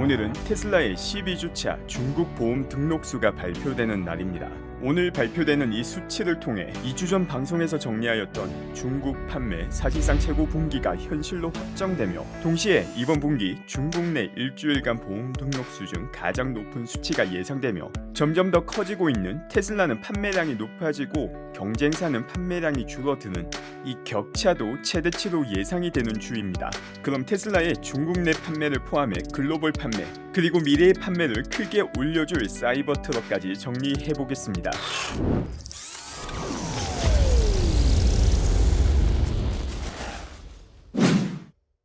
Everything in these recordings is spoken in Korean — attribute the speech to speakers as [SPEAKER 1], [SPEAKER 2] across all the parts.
[SPEAKER 1] 오늘은 테슬라의 12주차 중국 보험 등록수가 발표되는 날입니다. 오늘 발표되는 이 수치를 통해 2주 전 방송에서 정리하였던 중국 판매 사실상 최고 분기가 현실로 확정되며 동시에 이번 분기 중국 내 일주일간 보험 등록 수 중 가장 높은 수치가 예상되며 점점 더 커지고 있는 테슬라는 판매량이 높아지고 경쟁사는 판매량이 줄어드는 이 격차도 최대치로 예상이 되는 주입니다. 그럼 테슬라의 중국 내 판매를 포함해 글로벌 판매 그리고 미래의 판매를 크게 올려줄 사이버 트럭까지 정리해 보겠습니다.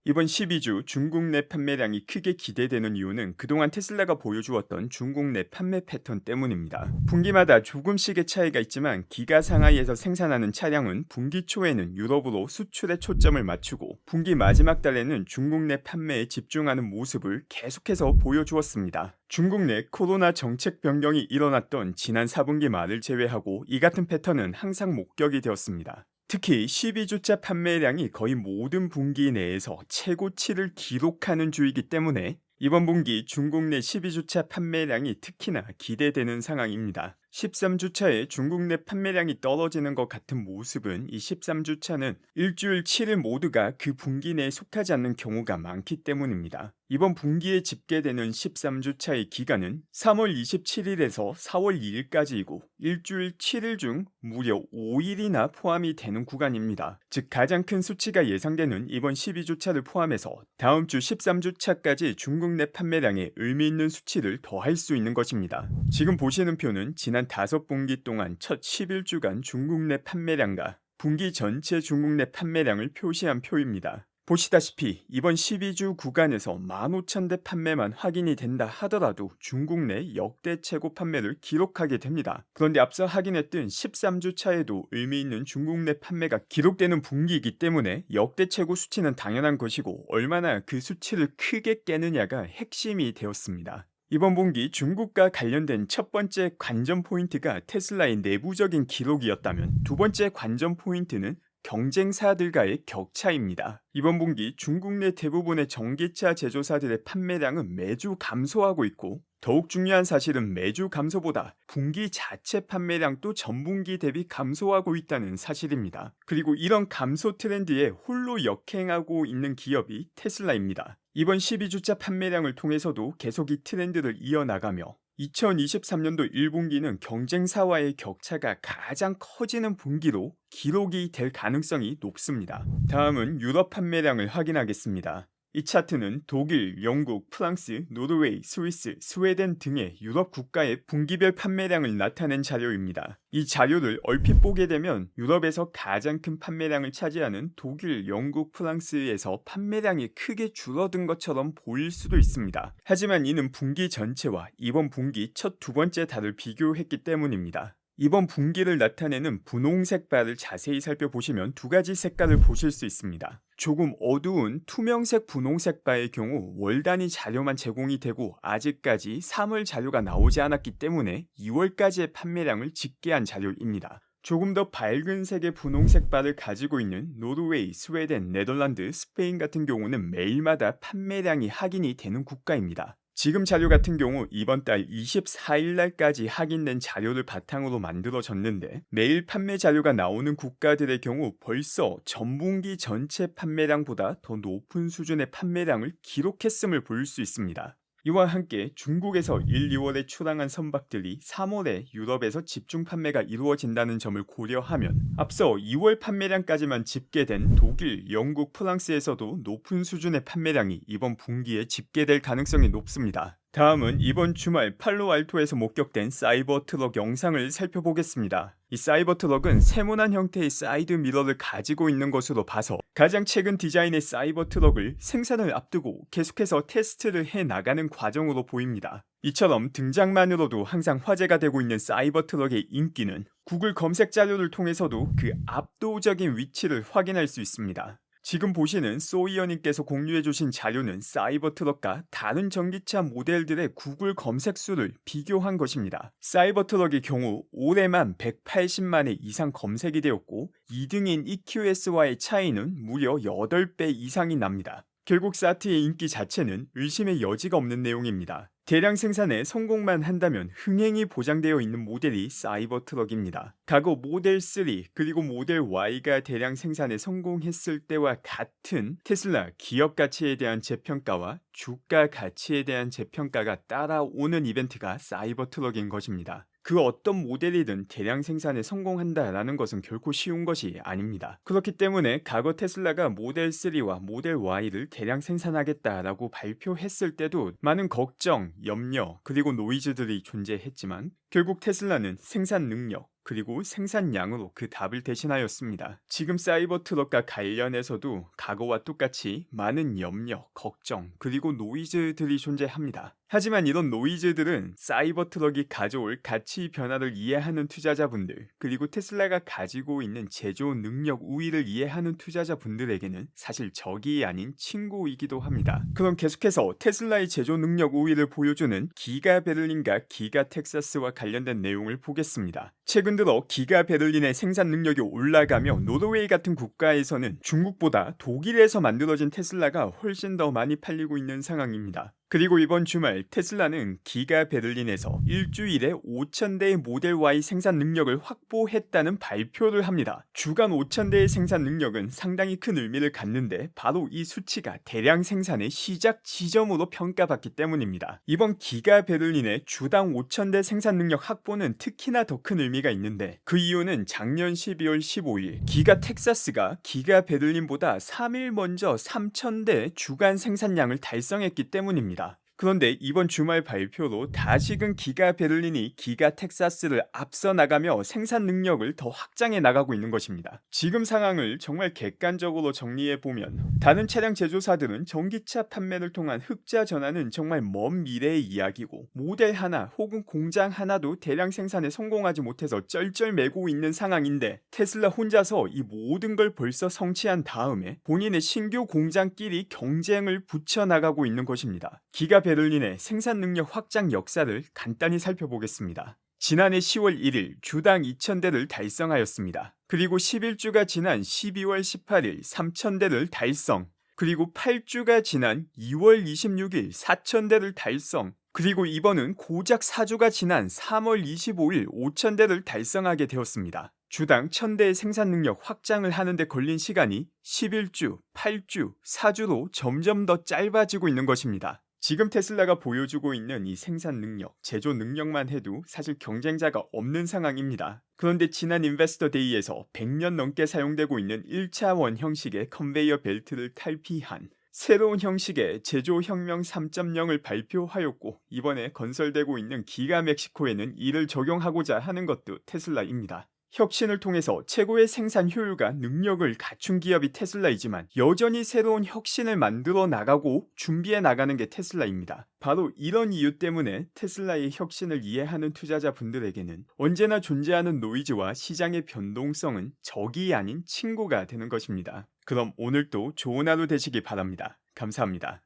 [SPEAKER 1] 이번 12주 중국 내 판매량이 크게 기대되는 이유는 그동안 테슬라가 보여주었던 중국 내 판매 패턴 때문입니다. 분기마다 조금씩의 차이가 있지만 기가 상하이에서 생산하는 차량은 분기 초에는 유럽으로 수출에 초점을 맞추고 분기 마지막 달에는 중국 내 판매에 집중하는 모습을 계속해서 보여주었습니다. 중국 내 코로나 정책 변경이 일어났던 지난 4분기 말을 제외하고 이 같은 패턴은 항상 목격이 되었습니다. 특히 12주차 판매량이 거의 모든 분기 내에서 최고치를 기록하는 주이기 때문에 이번 분기 중국 내 12주차 판매량이 특히나 기대되는 상황입니다. 13주차에 중국 내 판매량이 떨어지는 것 같은 모습은 이 13주차는 일주일 7일 모두가 그 분기 내에 속하지 않는 경우가 많기 때문입니다. 이번 분기에 집계되는 13주차의 기간은 3월 27일에서 4월 2일까지이고 일주일 7일 중 무려 5일이나 포함이 되는 구간입니다. 즉 가장 큰 수치가 예상되는 이번 12주차를 포함해서 다음 주 13주차까지 중국 내 판매량에 의미 있는 수치를 더할 수 있는 것입니다. 지금 보시는 표는 지난 다섯 분기 동안 첫 11주간 중국 내 판매량과 분기 전체 중국 내 판매량을 표시한 표입니다. 보시다시피 이번 12주 구간에서 15,000대 판매만 확인이 된다 하더라도 중국 내 역대 최고 판매를 기록하게 됩니다. 그런데 앞서 확인했던 13주 차에도 의미 있는 중국 내 판매가 기록되는 분기이기 때문에 역대 최고 수치는 당연한 것이고 얼마나 그 수치를 크게 깨느냐가 핵심이 되었습니다. 이번 분기 중국과 관련된 첫 번째 관전 포인트가 테슬라의 내부적인 기록이었다면 두 번째 관전 포인트는 경쟁사들과의 격차입니다. 이번 분기 중국 내 대부분의 전기차 제조사들의 판매량은 매주 감소하고 있고 더욱 중요한 사실은 매주 감소보다 분기 자체 판매량도 전분기 대비 감소하고 있다는 사실입니다. 그리고 이런 감소 트렌드에 홀로 역행하고 있는 기업이 테슬라입니다. 이번 12주차 판매량을 통해서도 계속 이 트렌드를 이어나가며 2023년도 1분기는 경쟁사와의 격차가 가장 커지는 분기로 기록이 될 가능성이 높습니다. 다음은 유럽 판매량을 확인하겠습니다. 이 차트는 독일, 영국, 프랑스, 노르웨이, 스위스, 스웨덴 등의 유럽 국가의 분기별 판매량을 나타낸 자료입니다. 이 자료를 얼핏 보게 되면 유럽에서 가장 큰 판매량을 차지하는 독일, 영국, 프랑스에서 판매량이 크게 줄어든 것처럼 보일 수도 있습니다. 하지만 이는 분기 전체와 이번 분기 첫 두 번째 달을 비교했기 때문입니다. 이번 분기를 나타내는 분홍색 바를 자세히 살펴보시면 두 가지 색깔을 보실 수 있습니다. 조금 어두운 투명색 분홍색 바의 경우 월 단위 자료만 제공이 되고 아직까지 3월 자료가 나오지 않았기 때문에 2월까지의 판매량을 집계한 자료입니다. 조금 더 밝은 색의 분홍색 바를 가지고 있는 노르웨이, 스웨덴, 네덜란드, 스페인 같은 경우는 매일마다 판매량이 확인이 되는 국가입니다. 지금 자료 같은 경우 이번 달 24일 날까지 확인된 자료를 바탕으로 만들어졌는데 매일 판매 자료가 나오는 국가들의 경우 벌써 전분기 전체 판매량보다 더 높은 수준의 판매량을 기록했음을 볼 수 있습니다. 이와 함께 중국에서 1, 2월에 출항한 선박들이 3월에 유럽에서 집중 판매가 이루어진다는 점을 고려하면 앞서 2월 판매량까지만 집계된 독일, 영국, 프랑스에서도 높은 수준의 판매량이 이번 분기에 집계될 가능성이 높습니다. 다음은 이번 주말 팔로알토에서 목격된 사이버 트럭 영상을 살펴보겠습니다. 이 사이버 트럭은 세모난 형태의 사이드 미러를 가지고 있는 것으로 봐서 가장 최근 디자인의 사이버 트럭을 생산을 앞두고 계속해서 테스트를 해 나가는 과정으로 보입니다. 이처럼 등장만으로도 항상 화제가 되고 있는 사이버 트럭의 인기는 구글 검색 자료를 통해서도 그 압도적인 위치를 확인할 수 있습니다. 지금 보시는 소이어님께서 공유해주신 자료는 사이버 트럭과 다른 전기차 모델들의 구글 검색 수를 비교한 것입니다. 사이버 트럭의 경우 올해만 180만회 이상 검색이 되었고 2등인 EQS와의 차이는 무려 8배 이상이 납니다. 결국 사트의 인기 자체는 의심의 여지가 없는 내용입니다. 대량 생산에 성공만 한다면 흥행이 보장되어 있는 모델이 사이버 트럭입니다. 과거 모델 3 그리고 모델 Y가 대량 생산에 성공했을 때와 같은 테슬라 기업 가치에 대한 재평가와 주가 가치에 대한 재평가가 따라오는 이벤트가 사이버 트럭인 것입니다. 그 어떤 모델이든 대량 생산에 성공한다라는 것은 결코 쉬운 것이 아닙니다. 그렇기 때문에 과거 테슬라가 모델 3와 모델 Y를 대량 생산하겠다라고 발표했을 때도 많은 걱정, 염려, 그리고 노이즈들이 존재했지만 결국 테슬라는 생산 능력, 그리고 생산량으로 그 답을 대신하였습니다. 지금 사이버 트럭과 관련해서도 과거와 똑같이 많은 염려, 걱정, 그리고 노이즈들이 존재합니다. 하지만 이런 노이즈들은 사이버 트럭이 가져올 가치 변화를 이해하는 투자자분들, 그리고 테슬라가 가지고 있는 제조 능력 우위를 이해하는 투자자분들에게는 사실 적이 아닌 친구이기도 합니다. 그럼 계속해서 테슬라의 제조 능력 우위를 보여주는 기가 베를린과 기가 텍사스와 관련된 내용을 보겠습니다. 최근 들어 기가 베를린의 생산 능력이 올라가며 노르웨이 같은 국가에서는 중국보다 독일에서 만들어진 테슬라가 훨씬 더 많이 팔리고 있는 상황입니다. 그리고 이번 주말 테슬라는 기가 베를린에서 일주일에 5,000대의 모델 Y 생산 능력을 확보했다는 발표를 합니다. 주간 5,000대의 생산 능력은 상당히 큰 의미를 갖는데 바로 이 수치가 대량 생산의 시작 지점으로 평가받기 때문입니다. 이번 기가 베를린의 주당 5,000대 생산 능력 확보는 특히나 더 큰 의미가 있는데 그 이유는 작년 12월 15일 기가 텍사스가 기가 베를린보다 3일 먼저 3,000대 주간 생산량을 달성했기 때문입니다. 그런데 이번 주말 발표로 다시금 기가 베를린이 기가 텍사스를 앞서 나가며 생산 능력을 더 확장해 나가고 있는 것입니다. 지금 상황을 정말 객관적으로 정리해 보면 다른 차량 제조사들은 전기차 판매를 통한 흑자 전환은 정말 먼 미래의 이야기고 모델 하나 혹은 공장 하나도 대량 생산에 성공하지 못해서 쩔쩔매고 있는 상황인데 테슬라 혼자서 이 모든 걸 벌써 성취한 다음에 본인의 신규 공장끼리 경쟁을 붙여 나가고 있는 것입니다. 기가 베를린의 생산 능력 확장 역사를 간단히 살펴보겠습니다. 지난해 10월 1일 주당 2,000대를 달성하였습니다. 그리고 11주가 지난 12월 18일 3,000대를 달성. 그리고 8주가 지난 2월 26일 4,000대를 달성. 그리고 이번은 고작 4주가 지난 3월 25일 5,000대를 달성하게 되었습니다. 주당 1000대의 생산 능력 확장을 하는데 걸린 시간이 11주, 8주, 4주로 점점 더 짧아지고 있는 것입니다. 지금 테슬라가 보여주고 있는 이 생산 능력, 제조 능력만 해도 사실 경쟁자가 없는 상황입니다. 그런데 지난 인베스터 데이에서 100년 넘게 사용되고 있는 1차원 형식의 컨베이어 벨트를 탈피한 새로운 형식의 제조 혁명 3.0을 발표하였고 이번에 건설되고 있는 기가 멕시코에는 이를 적용하고자 하는 것도 테슬라입니다. 혁신을 통해서 최고의 생산 효율과 능력을 갖춘 기업이 테슬라이지만 여전히 새로운 혁신을 만들어 나가고 준비해 나가는 게 테슬라입니다. 바로 이런 이유 때문에 테슬라의 혁신을 이해하는 투자자분들에게는 언제나 존재하는 노이즈와 시장의 변동성은 적이 아닌 친구가 되는 것입니다. 그럼 오늘도 좋은 하루 되시기 바랍니다. 감사합니다.